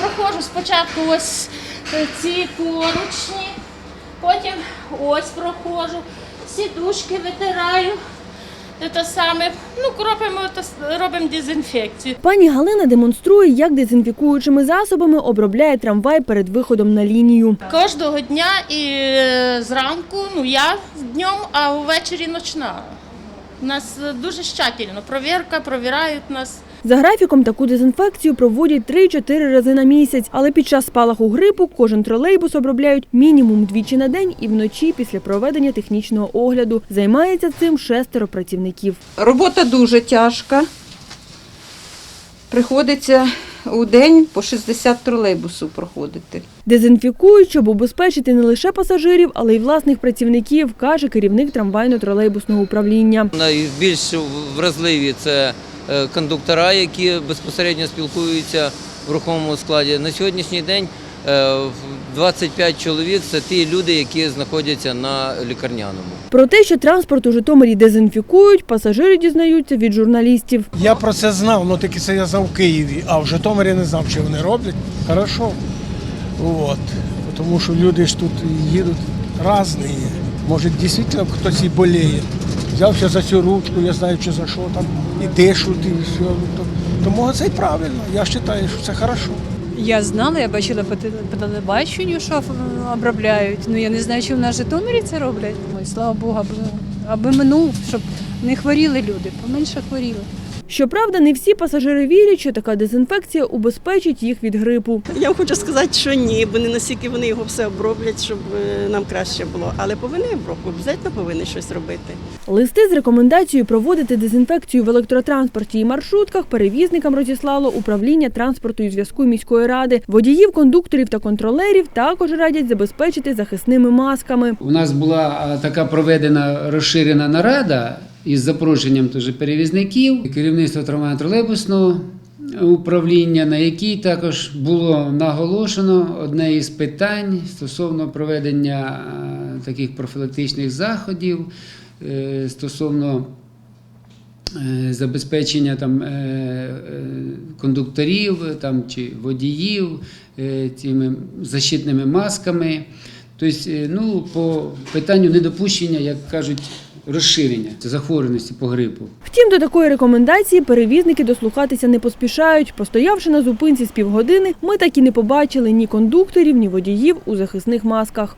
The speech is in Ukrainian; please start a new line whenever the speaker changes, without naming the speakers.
проходжу спочатку ось ці поручні, потім ось проходжу, сідушки витираю. Те саме, ну, робимо, робимо дезінфекцію.
Пані Галина демонструє, як дезінфікуючими засобами обробляє трамвай перед виходом на лінію.
Кожного дня і е, зранку, ну я днем, а ввечері ночна. У нас е, дуже щательно. Провірка, провірають нас.
За графіком таку дезінфекцію проводять 3-4 рази на місяць, але під час спалаху грипу кожен тролейбус обробляють мінімум двічі на день і вночі після проведення технічного огляду. Займається цим шестеро працівників.
Робота дуже тяжка. Приходиться у день по 60 тролейбусів проходити.
Дезінфікують, щоб убезпечити не лише пасажирів, але й власних працівників, каже керівник трамвайно-тролейбусного управління.
Найбільш вразливі це е, кондуктора, які безпосередньо спілкуються в рухомому складі. На сьогоднішній день е, в 25 чоловік це ті люди, які знаходяться на лікарняному.
Про те, що транспорт у Житомирі дезінфікують, пасажири дізнаються від журналістів.
Я про це знав, але тільки це я знав в Києві, а в Житомирі не знав, чи вони роблять. Хорошо. От. Тому що люди ж тут їдуть різні. Може, дійсно хтось і боліє. Взявся за цю ручку, я знаю, чи за що там, і дишуть, і все. Ну, Тому це й правильно. Я вважаю, що це хорошо.
Я знала, я бачила по теле- по телебаченню, що обробляють. Ну я не знаю, чи в нас в Житомирі це роблять. Ой, слава Богу, аби, аби минув, щоб не хворіли люди, поменше хворіли.
Щоправда, не всі пасажири вірять, що така дезінфекція убезпечить їх від грипу.
Я вам хочу сказати, що ні, бо не настільки вони його все оброблять, щоб е, нам краще було. Але повинні обробку, обов'язково повинні щось робити.
Листи з рекомендацією проводити дезінфекцію в електротранспорті і маршрутках перевізникам розіслало управління транспорту і зв'язку міської ради. Водіїв, кондукторів та контролерів також радять забезпечити захисними масками.
У нас була така проведена розширена нарада із запрошенням теж перевізників, керівництва трамвайно-тролейбусного управління, на якій також було наголошено одне із питань стосовно проведення таких профілактичних заходів, е, стосовно е, забезпечення там, е, е, кондукторів там, чи водіїв е, цими защитними масками. Тобто, е, ну, по питанню недопущення, як кажуть, розширення захворюваності по грипу.
Втім, до такої рекомендації перевізники дослухатися не поспішають. Постоявши на зупинці з півгодини, ми так і не побачили ні кондукторів, ні водіїв у захисних масках.